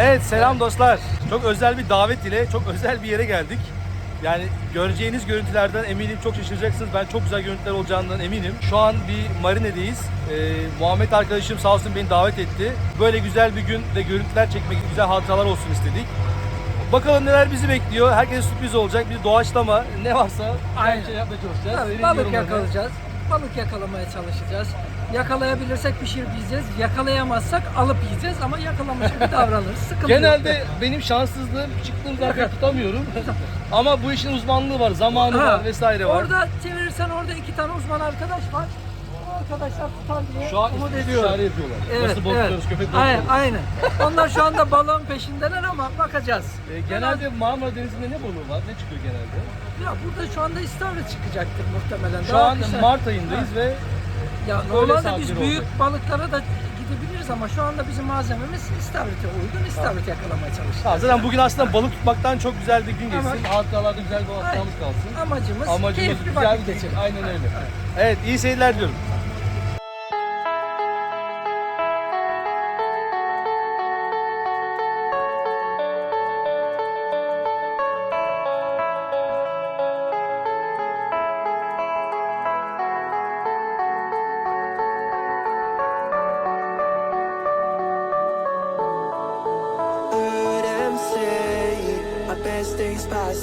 Evet selam dostlar. Çok özel bir davet ile çok özel bir yere geldik. Yani göreceğiniz görüntülerden eminim çok şaşıracaksınız. Ben çok güzel görüntüler olacağından eminim. Şu an bir marinedeyiz. Ee, Muhammed arkadaşım sağ olsun beni davet etti. Böyle güzel bir gün ve görüntüler çekmek, güzel hatıralar olsun istedik. Bakalım neler bizi bekliyor. Herkese sürpriz olacak. Bir doğaçlama ne varsa Aynen. şey yapmaya çalışacağız. Tabii, balık yakalayacağız. Balık yakalamaya çalışacağız. Yakalayabilirsek pişirip yiyeceğiz. Yakalayamazsak alıp yiyeceğiz ama yakalamış gibi davranırız. Sıkıntı yok. Genelde benim şanssızlığım çıktığım zaman tutamıyorum. Ama bu işin uzmanlığı var, zamanı Ha, var vesaire var. Orada çevirirsen orada iki tane uzman arkadaş var. O arkadaşlar tutar diye Şu an umut ediyorum. yapıyorlar. Evet, Nasıl evet. köpek Aynen, aynen. Onlar şu anda balığın peşindeler ama bakacağız. Ee, genelde Marmara Denizi'nde ne balığı var? Ne çıkıyor genelde? Ya burada şu anda istavrit çıkacaktır muhtemelen. Şu Daha an kısa- Mart ayındayız ve Ya normalde biz saatleri büyük balıklara da gidebiliriz ama şu anda bizim malzememiz istavrite uygun. istavrit yakalamaya çalışıyoruz. Ha, zaten bugün aslında balık tutmaktan çok güzel bir gün geçsin. Ama- Hatıralarda güzel bir hatıramız kalsın. Amacımız, Amacımız keyifli güzel vakit bir geçirmek. Aynen öyle. Evet iyi seyirler diyorum.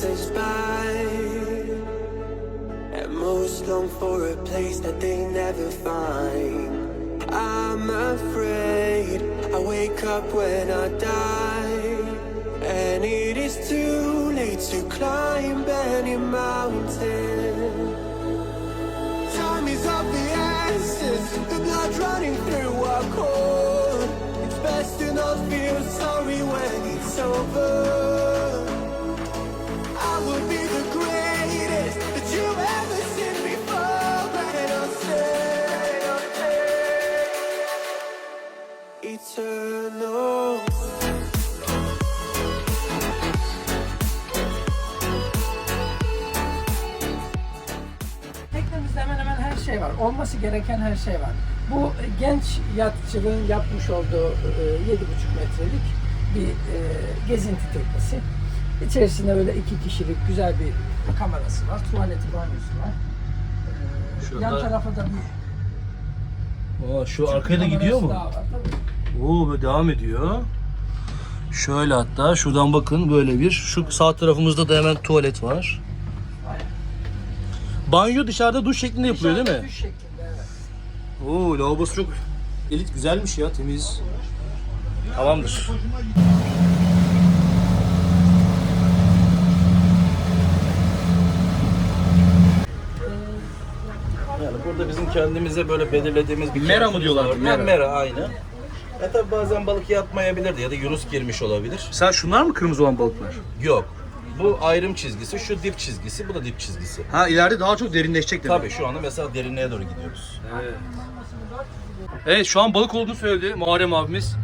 Days by And most long for a place that they never find I'm afraid I wake up when I die And it is too late to climb any mountain Time is of the essence, the blood running through our core. It's best to not feel sorry when it's over. Olması gereken her şey var. Bu e, genç yatçılığın yapmış olduğu e, 7,5 metrelik bir e, gezinti teknesi. İçerisinde böyle iki kişilik güzel bir kamerası var. Tuvaleti, banyosu var. E, Şurada- Yan tarafa da bir Aa, şu kamerası daha var. Tabii. Oo böyle devam ediyor. Şöyle hatta şuradan bakın böyle bir. Şu sağ tarafımızda da hemen tuvalet var. Banyo dışarıda duş şeklinde yapılıyor değil mi? Düş şeklinde evet. Oo lavabosu çok elit güzelmiş ya temiz. Tamamdır. Yani burada bizim kendimize böyle belirlediğimiz bir Mera mı diyorlar? var. Mera. Mera. Mera aynı. E tabi bazen balık yatmayabilirdi ya da Yunus girmiş olabilir. Sen şunlar mı kırmızı olan balıklar? Yok. Bu ayrım çizgisi, şu dip çizgisi, bu da dip çizgisi. Ha ileride daha çok derinleşecek demek. Tabii şu anda mesela derinliğe doğru gidiyoruz. Evet şu an balık olduğunu söyledi Muharrem abimiz.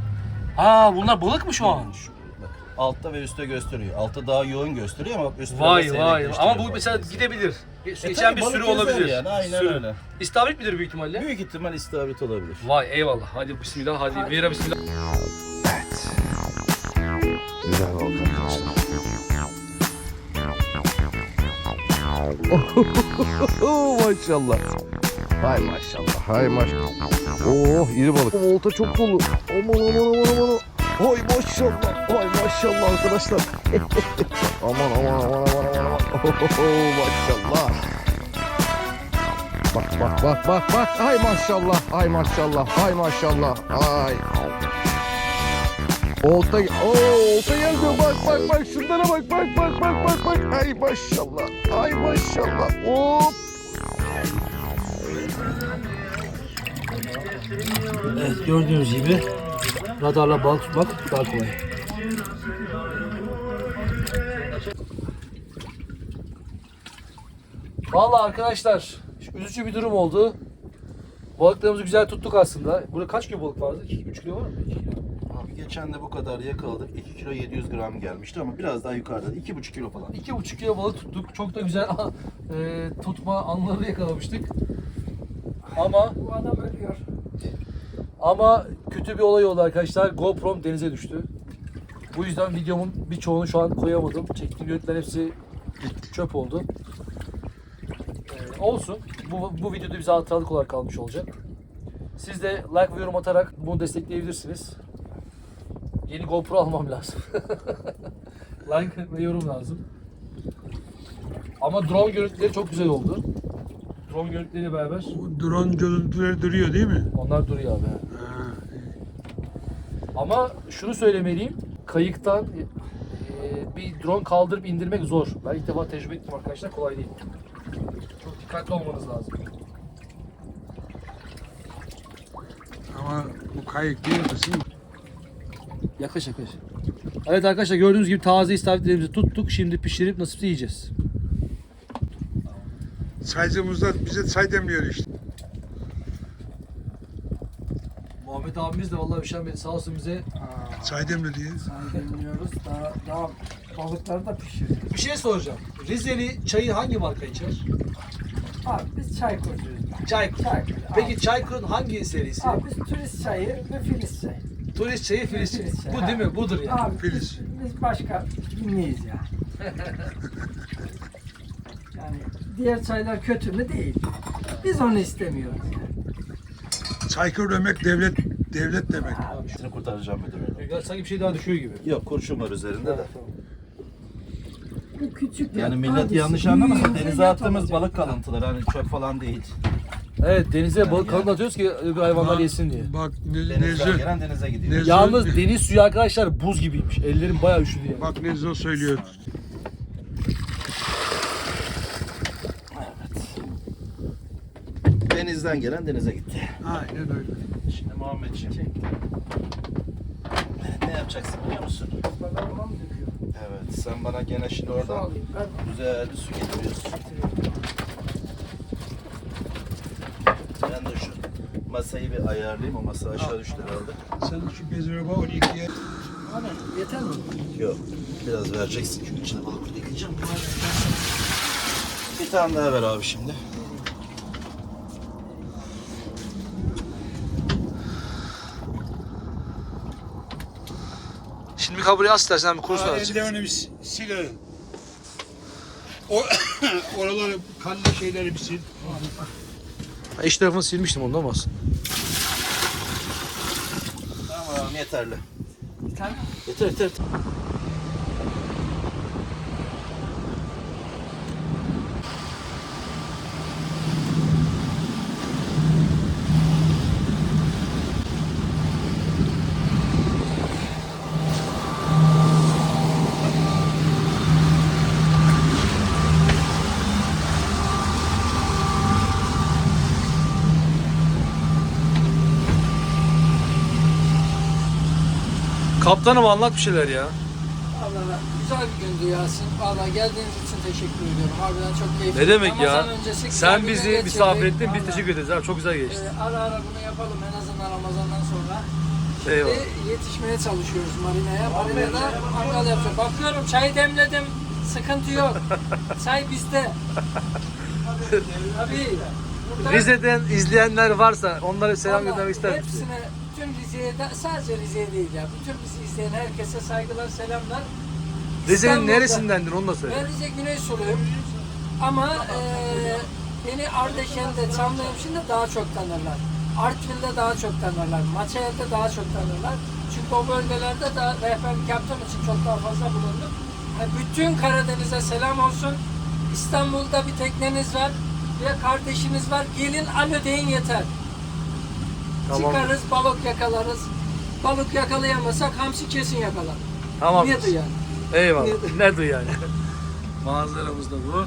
Aa bunlar balık mı şu an? Şu, bak, altta ve üstte gösteriyor. Altta daha yoğun gösteriyor ama üstte Vay vay. Ama bu mesela gidebilir. E içen tabii bir balık sürü gezer olabilir. yani, aynen Sürü. öyle. İstavrit midir büyük ihtimalle? Büyük ihtimal istavrit olabilir. Vay eyvallah. Hadi bismillah. Hadi Vera bismillah. Güzel balık arkadaşlar. maşallah. Hay maşallah. Hay maşallah. Oh iri balık. Olta çok dolu. Aman aman aman aman. Hay maşallah. Hay maşallah arkadaşlar. aman aman aman aman aman aman. Oh, maşallah. Bak bak bak bak bak. Hay maşallah. Hay maşallah. Hay maşallah. Hay. Olta, oo, olta geldi. Bak bak bak şunlara bak bak bak bak bak bak. Ay maşallah. Ay maşallah. Hop. Evet gördüğünüz gibi radarla balık tutmak daha kolay. Vallahi arkadaşlar üzücü bir durum oldu. Balıklarımızı güzel tuttuk aslında. Burada kaç kilo balık vardı? 2-3 kilo var mı? 2 kilo. Abi geçen de bu kadar yakaladık. 2 kilo 700 gram gelmişti ama biraz daha yukarıda. 2,5 kilo falan. 2,5 kilo balık tuttuk. Çok da güzel e, tutma anları yakalamıştık. Ama Bu adam ölüyor. ama kötü bir olay oldu arkadaşlar. GoPro'm denize düştü. Bu yüzden videomun birçoğunu şu an koyamadım. Çektiğim görüntüler hepsi çöp oldu. Ee, olsun. Bu, bu videoda bize hatıralık olarak kalmış olacak. Siz de like ve yorum atarak bunu destekleyebilirsiniz. Yeni GoPro almam lazım. like ve yorum lazım. Ama drone görüntüleri çok güzel oldu. Drone görüntüleriyle beraber Bu drone görüntüleri duruyor değil mi? onlar duruyor abi. Ama şunu söylemeliyim. Kayıktan e, bir drone kaldırıp indirmek zor. Ben ilk defa tecrübe ettim arkadaşlar. Kolay değil. Çok dikkatli olmanız lazım. Ama bu kayık değil misin? Yaklaş yaklaş. Evet arkadaşlar gördüğünüz gibi taze istavritlerimizi tuttuk. Şimdi pişirip nasipse yiyeceğiz. Çaycımızda bize çay demliyor işte. Muhammed abimiz de vallahi üşenmedi. Sağ olsun bize. Aa, Çay demli diye. Saydırmıyoruz. Daha, daha balıkları da pişiriyoruz. Bir şey soracağım. Rizeli çayı hangi marka içer? Abi biz çay koyuyoruz. Çaykur. Çaykur. Peki Çaykur'un hangi serisi? Abi biz turist çayı ve filiz çayı. Turist çayı, filiz çayı, Bu değil mi? Budur yani. Abi Filiz. biz, biz başka bilmeyiz ya. yani diğer çaylar kötü mü değil. Biz onu istemiyoruz yani. Çaykır demek devlet devlet demek. Seni kurtaracağım müdür hanım. Sanki bir şey daha düşüyor gibi. Yok kurşun var üzerinde de. Bu küçük Yani millet yanlış anlamasın. Denize attığımız balık kalıntıları hani çöp falan değil. Evet denize balık kanat atıyoruz ki öbür hayvanlar yesin diye. Bak ne, Denizden gelen denize gidiyor. Yalnız deniz suyu arkadaşlar buz gibiymiş. Ellerim bayağı üşüdü yani. bak Nezle söylüyor. Denizden gelen denize gitti. Aynen öyle. Şimdi Muhammedciğim. Ne yapacaksın biliyor musun? Evet sen bana gene şimdi oradan güzel bir su getiriyorsun. Ben de şu masayı bir ayarlayayım. O masa aşağı düştü herhalde. Sen şu onu yıkaya. Abi, yeter mi? Yok. Biraz vereceksin çünkü içine balık yıkayacağım. Bir tane daha ver abi şimdi. Şimdi bir kaburaya as istersen bir kursun Aa, azıcık. eldivenini bir si- sigara. O, oraları kanlı şeyleri bir sil. İç tarafını silmiştim ondan olmaz. Tamam yeterli. Sen Yeter yeter. Kaptanım anlat bir şeyler ya. Valla güzel bir gündü Yasin. Valla geldiğiniz için teşekkür ediyorum. Harbiden çok keyifli. Ne demek ya? Ramazan öncesi güzel Sen bir bizi gün misafir geçirdik. ettin. Biz Vallahi, teşekkür ederiz abi. Çok güzel geçti. e, ara ara bunu yapalım en azından Ramazan'dan sonra. Eyvallah. Ve yetişmeye çalışıyoruz marinaya. Marinada mangal yapacağız. Bakıyorum çayı demledim. Sıkıntı yok. Çay bizde. Tabii. Burada- Rize'den izleyenler varsa onlara selam Vallahi göndermek ister misin? Hepsine, bütün Rize'ye de, sadece Rize'ye değil ya. Bütün bizi izleyen herkese saygılar, selamlar. Rize'nin İstanbul'da- neresindendin onu da söyle. Ben Rize Güney Suluyum. Ama eee beni Ardeşen'de, Çamlıhemşin'de daha çok tanırlar. Artvin'de daha çok tanırlar. Maçayel'de daha çok tanırlar. Çünkü o bölgelerde daha rehberlik yaptığım için çok daha fazla bulundum. Yani bütün Karadeniz'e selam olsun. İstanbul'da bir tekneniz var ve kardeşiniz var. Gelin alo deyin yeter. Tamam. Çıkarız, balık yakalarız. Balık yakalayamazsak hamsi kesin yakalar. Tamam. Niye yani? Eyvallah. Niye Ne duy yani? Manzaramız da bu.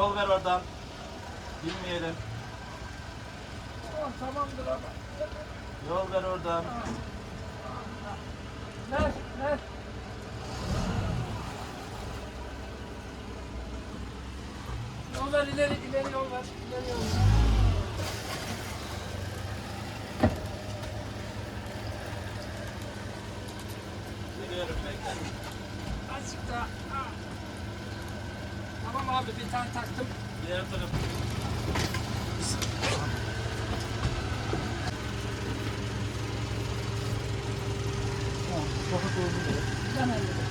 Yol ver oradan. Bilmeyelim. Tamam, tamamdır ama. Yol ver oradan. Ver, ver. Yol ver, ileri, ileri yol ver. İleri yol ver. Geliyorum bekle. Azıcık daha. Ha. Tamam abi, bir tane taktım. Diğer taraf. Ben hallederim.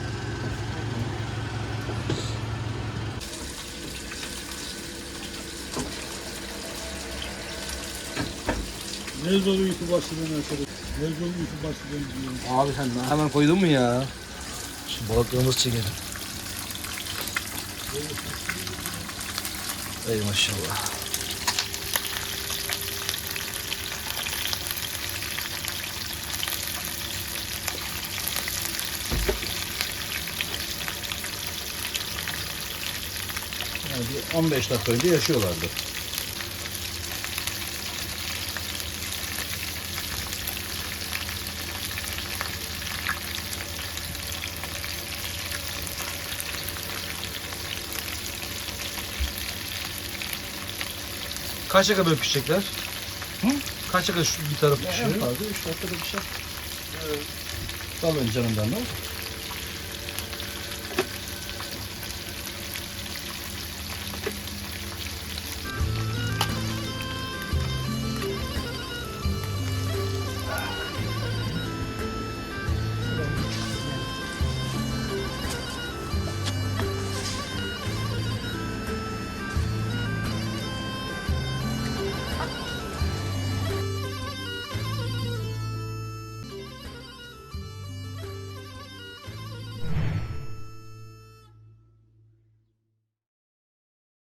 Ne zor uyku başladığını arkadaş. Ne zor uyku başladığını biliyorum. Abi sen hemen koydun mu ya? Şu balıklarımızı çekelim. Ey maşallah. 15 dakika önce yaşıyorlardı. Kaç dakika böyle pişecekler? Hı? Kaç dakika şu bir taraf En pişiyor? fazla 3 dakikada bir şey. Dalın canından da.